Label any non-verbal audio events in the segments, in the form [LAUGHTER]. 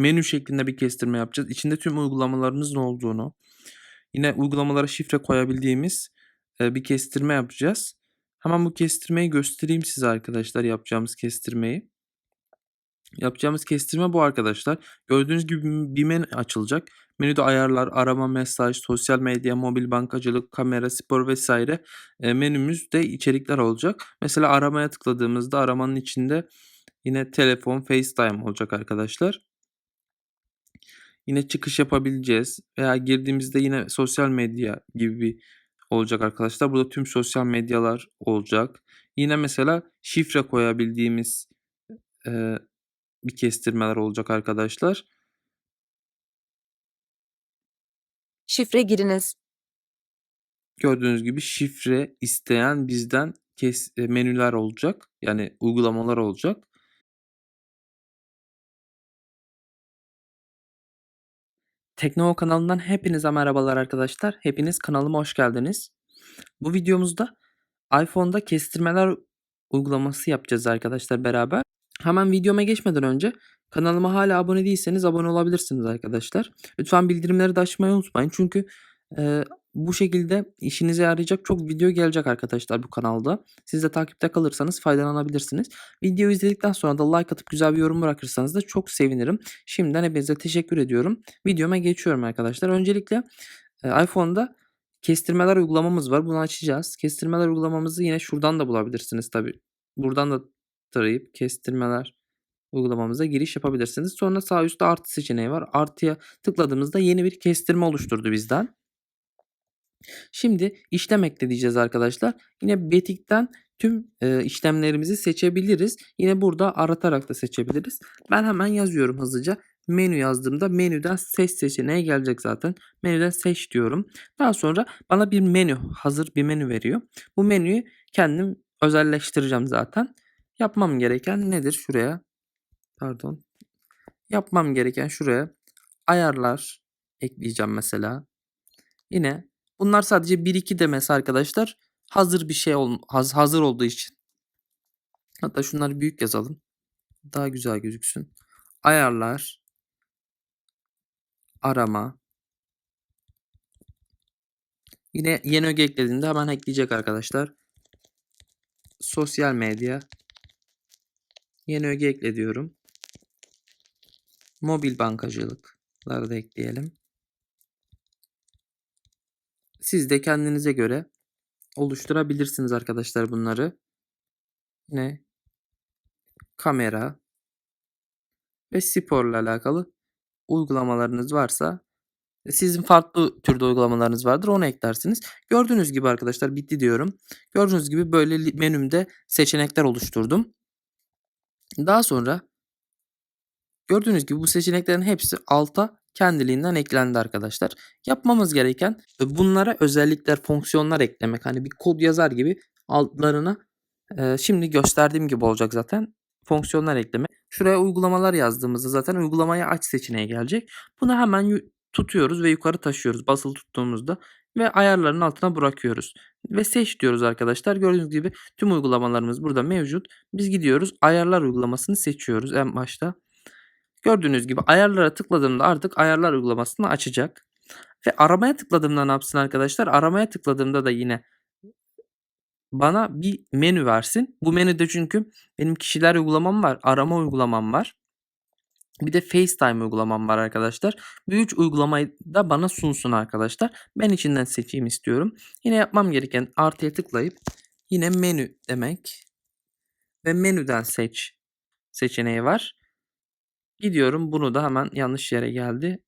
menü şeklinde bir kestirme yapacağız. İçinde tüm uygulamalarınızın olduğunu, yine uygulamalara şifre koyabildiğimiz, eee, bir kestirme yapacağız. Hemen bu kestirmeyi göstereyim size arkadaşlar, yapacağımız kestirmeyi. Yapacağımız kestirme bu arkadaşlar. Gördüğünüz gibi bir menü açılacak. Menüde ayarlar, arama, mesaj, sosyal medya, mobil bankacılık, kamera, spor vs. Eee, menümüzde içerikler olacak. Mesela aramaya tıkladığımızda aramanın içinde yine telefon, FaceTime olacak arkadaşlar. Yine çıkış yapabileceğiz veya girdiğimizde yine sosyal medya gibi bir olacak arkadaşlar. Burada tüm sosyal medyalar olacak. Yine mesela şifre koyabildiğimiz, eee, bir kestirmeler olacak arkadaşlar. Şifre giriniz. Gördüğünüz gibi şifre isteyen bizden kes eee, menüler olacak. Yani uygulamalar olacak. Teknova kanalından hepinize merhabalar arkadaşlar. Hepiniz kanalıma hoş geldiniz. Bu videomuzda iPhone'da kestirmeler uygulaması yapacağız arkadaşlar beraber. Hemen videoma geçmeden önce kanalıma hala abone değilseniz abone olabilirsiniz arkadaşlar. Lütfen bildirimleri de açmayı unutmayın. Çünkü eee, bu şekilde işinize yarayacak çok video gelecek arkadaşlar bu kanalda. Siz de takipte kalırsanız faydalanabilirsiniz. Videoyu izledikten sonra da like atıp güzel bir yorum bırakırsanız da çok sevinirim. Şimdiden hepinize teşekkür ediyorum. Videoma geçiyorum arkadaşlar. Öncelikle eee, iPhone'da kestirmeler uygulamamız var. Bunu açacağız. Kestirmeler uygulamamızı yine şuradan da bulabilirsiniz tabi. Buradan da tarayıp kestirmeler uygulamamıza giriş yapabilirsiniz. Sonra sağ üstte artı seçeneği var. Artıya tıkladığımızda yeni bir kestirme oluşturdu bizden. Şimdi işlem ekle diyeceğiz arkadaşlar. Yine Betik'ten tüm eee, işlemlerimizi seçebiliriz. Yine burada aratarak da seçebiliriz. Ben hemen yazıyorum hızlıca. Menü yazdığımda menüden seç seçeneği gelecek zaten. Menüden seç diyorum. Daha sonra bana bir menü, hazır bir menü veriyor. Bu menüyü kendim özelleştireceğim zaten. Yapmam gereken nedir? Şuraya, pardon. Yapmam gereken şuraya ayarlar ekleyeceğim mesela. Yine bunlar sadece 1-2 demesi arkadaşlar. Hazır bir şey ol, haz- hazır olduğu için. Hatta şunları büyük yazalım. Daha güzel gözüksün. Ayarlar. Arama. Yine yeni öge eklediğinde hemen ekleyecek arkadaşlar. Sosyal medya. Yeni öge ekle diyorum. Mobil bankacılıkları da ekleyelim. Siz de kendinize göre oluşturabilirsiniz arkadaşlar bunları. Yine kamera ve sporla alakalı uygulamalarınız varsa sizin farklı türde uygulamalarınız vardır onu eklersiniz. Gördüğünüz gibi arkadaşlar bitti diyorum. Gördüğünüz gibi böyle menümde seçenekler oluşturdum. Daha sonra gördüğünüz gibi bu seçeneklerin hepsi alta kendiliğinden eklendi arkadaşlar. Yapmamız gereken bunlara özellikler, fonksiyonlar eklemek. Hani bir kod yazar gibi altlarına e, şimdi gösterdiğim gibi olacak zaten. Fonksiyonlar ekleme. Şuraya uygulamalar yazdığımızda zaten uygulamaya aç seçeneği gelecek. Bunu hemen tutuyoruz ve yukarı taşıyoruz basılı tuttuğumuzda ve ayarların altına bırakıyoruz. Ve seç diyoruz arkadaşlar. Gördüğünüz gibi tüm uygulamalarımız burada mevcut. Biz gidiyoruz ayarlar uygulamasını seçiyoruz en başta. Gördüğünüz gibi ayarlara tıkladığımda artık ayarlar uygulamasını açacak. Ve aramaya tıkladığımda ne yapsın arkadaşlar? Aramaya tıkladığımda da yine bana bir menü versin. Bu menüde çünkü benim kişiler uygulamam var, arama uygulamam var. Bir de FaceTime uygulamam var arkadaşlar. Bu üç uygulamayı da bana sunsun arkadaşlar. Ben içinden seçeyim istiyorum. Yine yapmam gereken artıya tıklayıp yine menü demek ve menüden seç seçeneği var. Gidiyorum bunu da hemen yanlış yere geldi.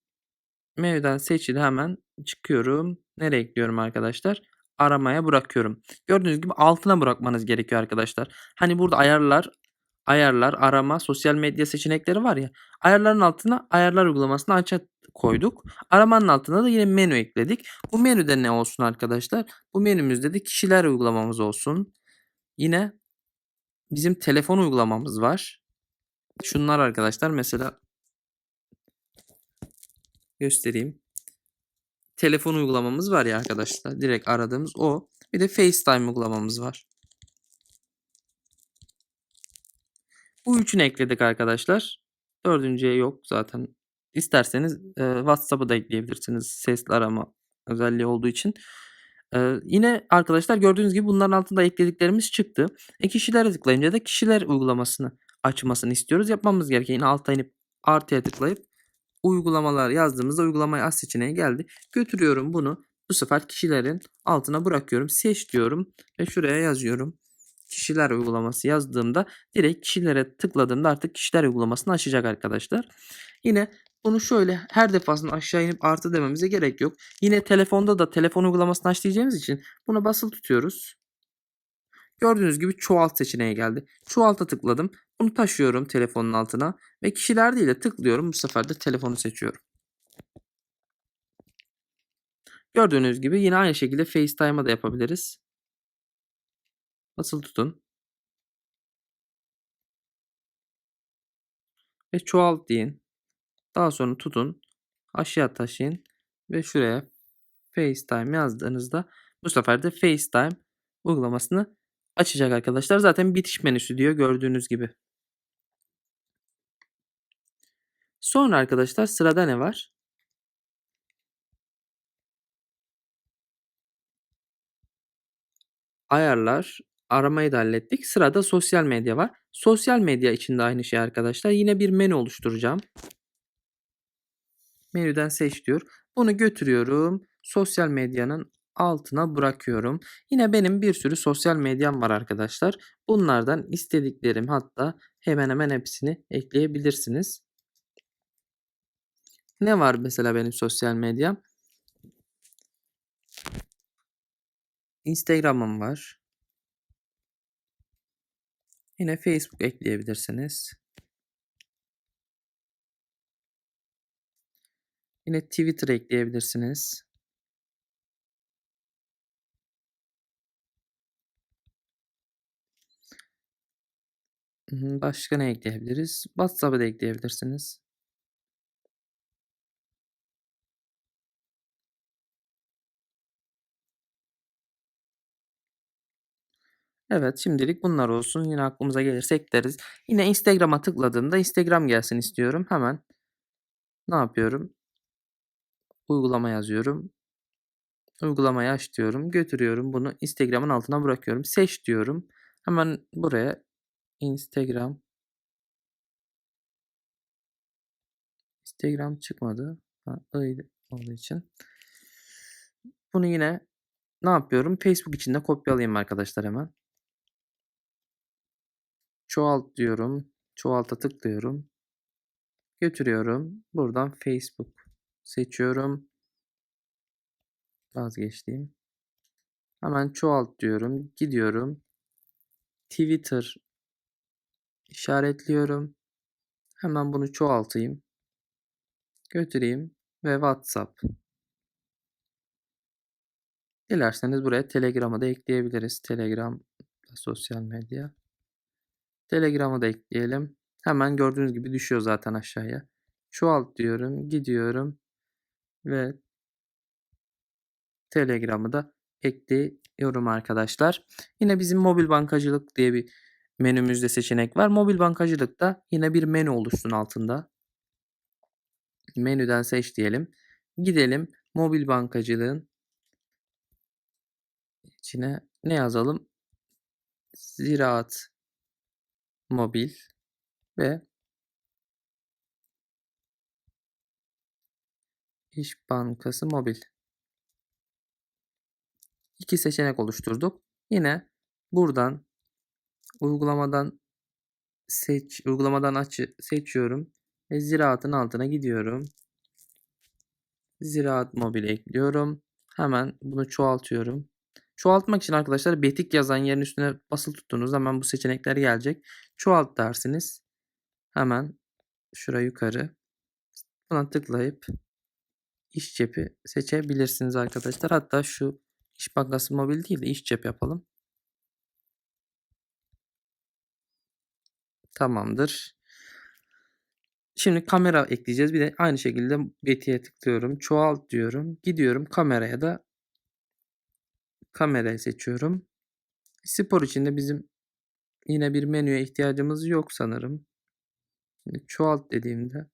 Menüden seçili hemen çıkıyorum. Nereye ekliyorum arkadaşlar? Aramaya bırakıyorum. Gördüğünüz gibi altına bırakmanız gerekiyor arkadaşlar. Hani burada ayarlar, ayarlar, arama, sosyal medya seçenekleri var ya. Ayarların altına ayarlar uygulamasını aça koyduk. Aramanın altına da yine menü ekledik. Bu menüde ne olsun arkadaşlar? Bu menümüzde de kişiler uygulamamız olsun. Yine bizim telefon uygulamamız var. Şunlar arkadaşlar mesela göstereyim. Telefon uygulamamız var ya arkadaşlar. Direkt aradığımız o. Bir de FaceTime uygulamamız var. Bu üçünü ekledik arkadaşlar. Dördüncüye yok zaten İsterseniz, eee, WhatsApp'ı da ekleyebilirsiniz sesli arama özelliği olduğu için. Eee, yine arkadaşlar gördüğünüz gibi bunların altında eklediklerimiz çıktı. E, kişilere tıklayınca da kişiler uygulamasını açmasını istiyoruz. Yapmamız gereken yine alta inip artıya tıklayıp uygulamalar yazdığımızda uygulamayı aç seçeneği geldi. Götürüyorum bunu. Bu sefer kişilerin altına bırakıyorum. Seç diyorum ve şuraya yazıyorum. Kişiler uygulaması yazdığımda direkt kişilere tıkladığımda artık kişiler uygulamasını açacak arkadaşlar. Yine bunu şöyle her defasında aşağı inip artı dememize gerek yok. Yine telefonda da telefon uygulamasını aç için buna basılı tutuyoruz. Gördüğünüz gibi çoğalt seçeneği geldi. Çoğalta tıkladım. Bunu taşıyorum telefonun altına ve kişiler değil de tıklıyorum. Bu sefer de telefonu seçiyorum. Gördüğünüz gibi yine aynı şekilde FaceTime'a da yapabiliriz. Basılı tutun. Ve çoğalt deyin. Daha sonra tutun. Aşağı taşıyın. Ve şuraya FaceTime yazdığınızda bu sefer de FaceTime uygulamasını açacak arkadaşlar. Zaten bitiş menüsü diyor gördüğünüz gibi. Sonra arkadaşlar sırada ne var? Ayarlar, aramayı da hallettik. Sırada sosyal medya var. Sosyal medya için de aynı şey arkadaşlar. Yine bir menü oluşturacağım. Menüden seç diyor. Bunu götürüyorum. Sosyal medyanın altına bırakıyorum. Yine benim bir sürü sosyal medyam var arkadaşlar. Bunlardan istediklerim hatta hemen hemen hepsini ekleyebilirsiniz. Ne var mesela benim sosyal medyam? Instagram'ım var. Yine Facebook ekleyebilirsiniz. Yine Twitter ekleyebilirsiniz. Başka ne ekleyebiliriz? WhatsApp'ı da ekleyebilirsiniz. Evet, şimdilik bunlar olsun. Yine aklımıza gelirse ekleriz. Yine Instagram'a tıkladığımda Instagram gelsin istiyorum. Hemen ne yapıyorum? Uygulama yazıyorum. Uygulamayı aç diyorum. Götürüyorum. Bunu Instagram'ın altına bırakıyorum. Seç diyorum. Hemen buraya Instagram Instagram çıkmadı. Ha, öyle olduğu için. Bunu yine ne yapıyorum? Facebook için de kopyalayayım arkadaşlar hemen. Çoğalt diyorum. Çoğalta tıklıyorum. Götürüyorum. Buradan Facebook seçiyorum. Vazgeçtiğim. Hemen çoğalt diyorum. Gidiyorum. Twitter işaretliyorum. Hemen bunu çoğaltayım. Götüreyim ve WhatsApp. Dilerseniz buraya Telegram'ı da ekleyebiliriz. Telegram sosyal medya. Telegram'ı da ekleyelim. Hemen gördüğünüz gibi düşüyor zaten aşağıya. Çoğalt diyorum. Gidiyorum. Ve Telegram'ı da ekliyorum arkadaşlar. Yine bizim mobil bankacılık diye bir menümüzde seçenek var. Mobil bankacılıkta yine bir menü oluşsun altında. Menüden seç diyelim. Gidelim mobil bankacılığın içine ne yazalım? Ziraat mobil ve İş Bankası mobil. İki seçenek oluşturduk. Yine buradan uygulamadan seç uygulamadan aç seçiyorum ve ziraatın altına gidiyorum. Ziraat mobil ekliyorum. Hemen bunu çoğaltıyorum. Çoğaltmak için arkadaşlar betik yazan yerin üstüne basılı tuttuğunuzda hemen bu seçenekler gelecek. Çoğalt dersiniz. Hemen şuraya yukarı buna tıklayıp iş cepi seçebilirsiniz arkadaşlar. Hatta şu iş bankası mobil değil de iş cep yapalım. Tamamdır. Şimdi kamera ekleyeceğiz. Bir de aynı şekilde betiye tıklıyorum. Çoğalt diyorum. Gidiyorum kameraya da kamerayı seçiyorum. Spor için de bizim yine bir menüye ihtiyacımız yok sanırım. Çoğalt dediğimde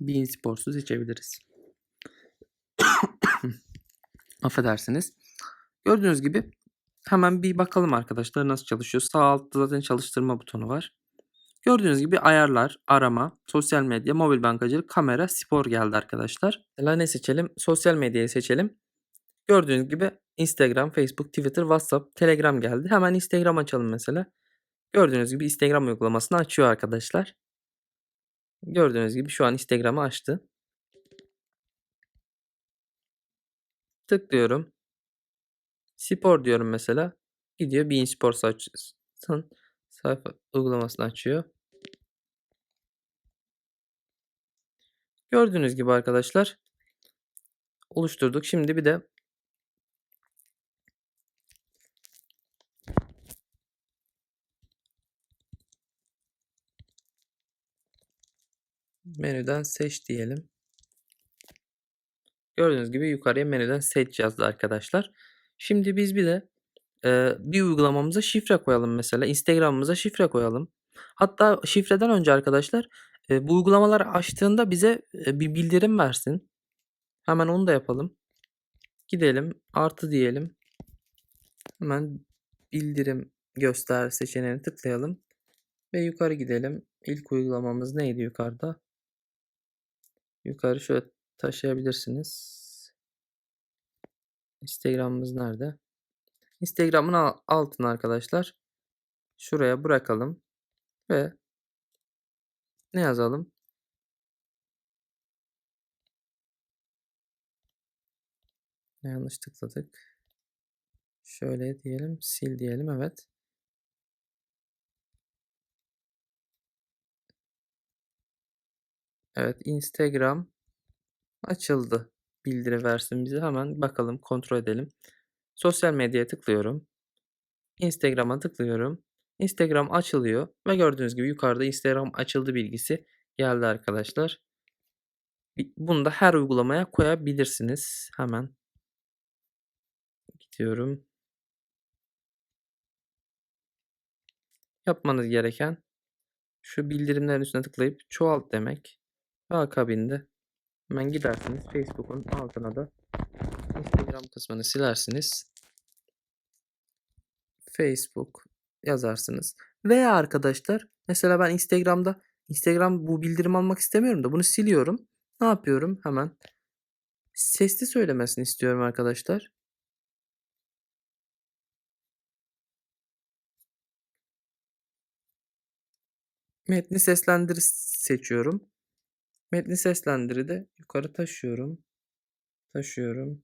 Bein Sports'u seçebiliriz. [COUGHS] Affedersiniz. Gördüğünüz gibi hemen bir bakalım arkadaşlar nasıl çalışıyor. Sağ altta zaten çalıştırma butonu var. Gördüğünüz gibi ayarlar, arama, sosyal medya, mobil bankacılık, kamera, spor geldi arkadaşlar. Mesela ne seçelim? Sosyal medyayı seçelim. Gördüğünüz gibi Instagram, Facebook, Twitter, WhatsApp, Telegram geldi. Hemen Instagram açalım mesela. Gördüğünüz gibi Instagram uygulamasını açıyor arkadaşlar. Gördüğünüz gibi şu an Instagram'ı açtı. Tıklıyorum. Spor diyorum mesela. Gidiyor Bein Sports açsın. Sayfa uygulamasını açıyor. Gördüğünüz gibi arkadaşlar oluşturduk. Şimdi bir de menüden seç diyelim. Gördüğünüz gibi yukarıya menüden seç yazdı arkadaşlar. Şimdi biz bir de e, bir uygulamamıza şifre koyalım mesela. Instagram'ımıza şifre koyalım. Hatta şifreden önce arkadaşlar e, bu uygulamaları açtığında bize e, bir bildirim versin. Hemen onu da yapalım. Gidelim artı diyelim. Hemen bildirim göster seçeneğini tıklayalım. Ve yukarı gidelim. İlk uygulamamız neydi yukarıda? Yukarı şöyle taşıyabilirsiniz. Instagram'ımız nerede? Instagram'ın altına arkadaşlar şuraya bırakalım ve ne yazalım? Yanlış tıkladık. Şöyle diyelim, sil diyelim. Evet. Evet, Instagram açıldı. Bildiri versin bize. Hemen bakalım, kontrol edelim. Sosyal medyaya tıklıyorum. Instagram'a tıklıyorum. Instagram açılıyor ve gördüğünüz gibi yukarıda Instagram açıldı bilgisi geldi arkadaşlar. Bunu da her uygulamaya koyabilirsiniz. Hemen gidiyorum. Yapmanız gereken şu bildirimlerin üstüne tıklayıp çoğalt demek. Ve akabinde hemen gidersiniz Facebook'un altına da Instagram kısmını silersiniz. Facebook yazarsınız. Veya arkadaşlar mesela ben Instagram'da Instagram bu bildirim almak istemiyorum da bunu siliyorum. Ne yapıyorum? Hemen sesli söylemesini istiyorum arkadaşlar. Metni seslendir seçiyorum. Metni seslendiri de yukarı taşıyorum. Taşıyorum.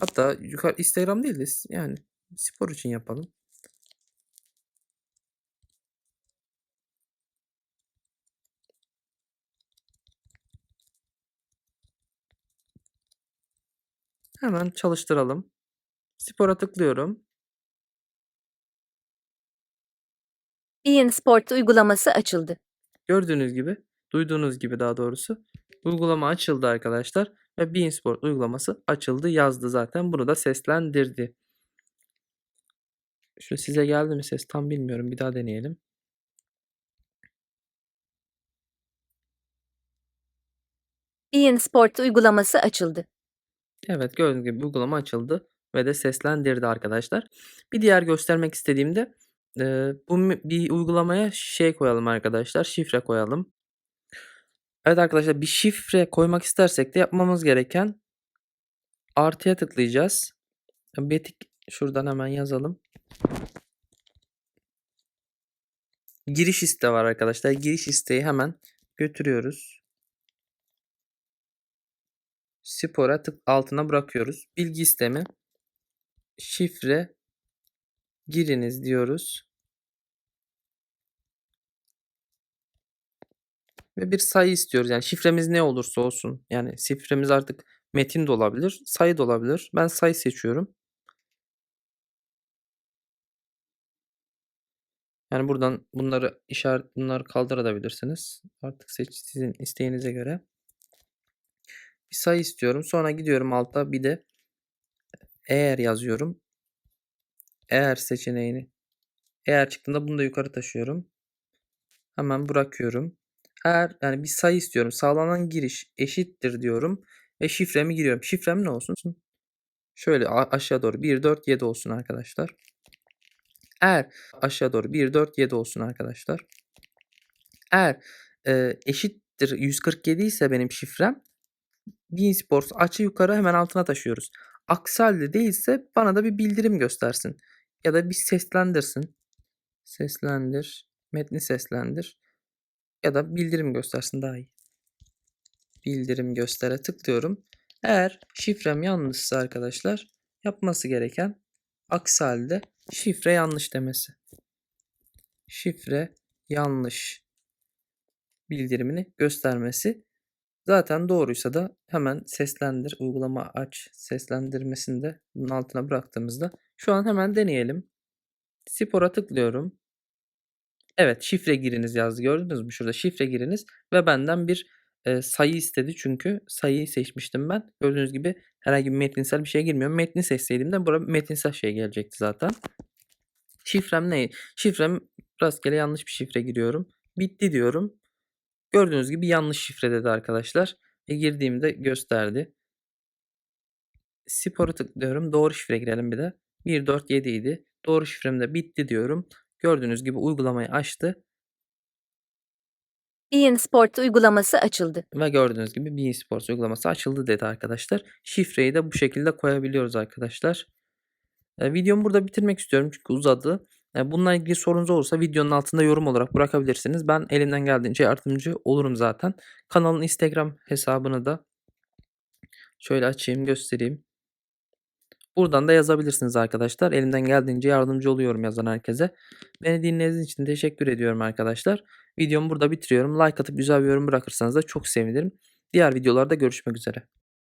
Hatta yukarı Instagram değil de yani spor için yapalım. Hemen çalıştıralım. Spora tıklıyorum. Bein Sport uygulaması açıldı. Gördüğünüz gibi, duyduğunuz gibi daha doğrusu uygulama açıldı arkadaşlar ve Bein Sport uygulaması açıldı yazdı zaten. Bunu da seslendirdi. Şu size geldi mi ses tam bilmiyorum. Bir daha deneyelim. Bein Sport uygulaması açıldı. Evet gördüğünüz gibi uygulama açıldı ve de seslendirdi arkadaşlar. Bir diğer göstermek istediğimde e, bu bir uygulamaya şey koyalım arkadaşlar. Şifre koyalım. Evet arkadaşlar bir şifre koymak istersek de yapmamız gereken artıya tıklayacağız. Betik şuradan hemen yazalım. Giriş iste var arkadaşlar. Giriş isteği hemen götürüyoruz. Spora tık altına bırakıyoruz. Bilgi istemi. Şifre giriniz diyoruz. Ve bir sayı istiyoruz. Yani şifremiz ne olursa olsun. Yani şifremiz artık metin de olabilir, sayı da olabilir. Ben sayı seçiyorum. Yani buradan bunları işaret bunları kaldırabilirsiniz. Artık seç sizin isteğinize göre. Bir sayı istiyorum. Sonra gidiyorum alta bir de eğer yazıyorum. Eğer seçeneğini eğer çıktığında bunu da yukarı taşıyorum. Hemen bırakıyorum. Eğer yani bir sayı istiyorum. Sağlanan giriş eşittir diyorum ve şifremi giriyorum. Şifrem ne olsun? Şöyle aşağı doğru 1 4 7 olsun arkadaşlar. Eğer aşağı doğru 1 4 7 olsun arkadaşlar. Eğer e, eşittir 147 ise benim şifrem Bean Sports açı yukarı hemen altına taşıyoruz. Aksi halde değilse bana da bir bildirim göstersin. Ya da bir seslendirsin. Seslendir. Metni seslendir. Ya da bildirim göstersin daha iyi. Bildirim göstere tıklıyorum. Eğer şifrem yanlışsa arkadaşlar yapması gereken aksi halde şifre yanlış demesi. Şifre yanlış bildirimini göstermesi. Zaten doğruysa da hemen seslendir, uygulama aç seslendirmesini de bunun altına bıraktığımızda şu an hemen deneyelim. Spora tıklıyorum. Evet şifre giriniz yazdı gördünüz mü şurada şifre giriniz ve benden bir e, sayı istedi çünkü sayıyı seçmiştim ben. Gördüğünüz gibi herhangi bir metinsel bir şey girmiyor. Metni seçseydim de buraya metinsel şey gelecekti zaten. Şifrem ne? Şifrem rastgele yanlış bir şifre giriyorum. Bitti diyorum. Gördüğünüz gibi yanlış şifre dedi arkadaşlar. E girdiğimde gösterdi. Spora tıklıyorum. Doğru şifre girelim bir de. 147 idi. Doğru şifrem de bitti diyorum. Gördüğünüz gibi uygulamayı açtı. Bein Sport uygulaması açıldı. Ve gördüğünüz gibi Bein Sports uygulaması açıldı dedi arkadaşlar. Şifreyi de bu şekilde koyabiliyoruz arkadaşlar. E, videomu burada bitirmek istiyorum çünkü uzadı. E, bununla ilgili sorunuz olursa videonun altında yorum olarak bırakabilirsiniz. Ben elimden geldiğince yardımcı olurum zaten. Kanalın Instagram hesabını da şöyle açayım göstereyim. Buradan da yazabilirsiniz arkadaşlar. Elimden geldiğince yardımcı oluyorum yazan herkese. Beni dinlediğiniz için teşekkür ediyorum arkadaşlar. Videomu burada bitiriyorum. Like atıp güzel bir yorum bırakırsanız da çok sevinirim. Diğer videolarda görüşmek üzere.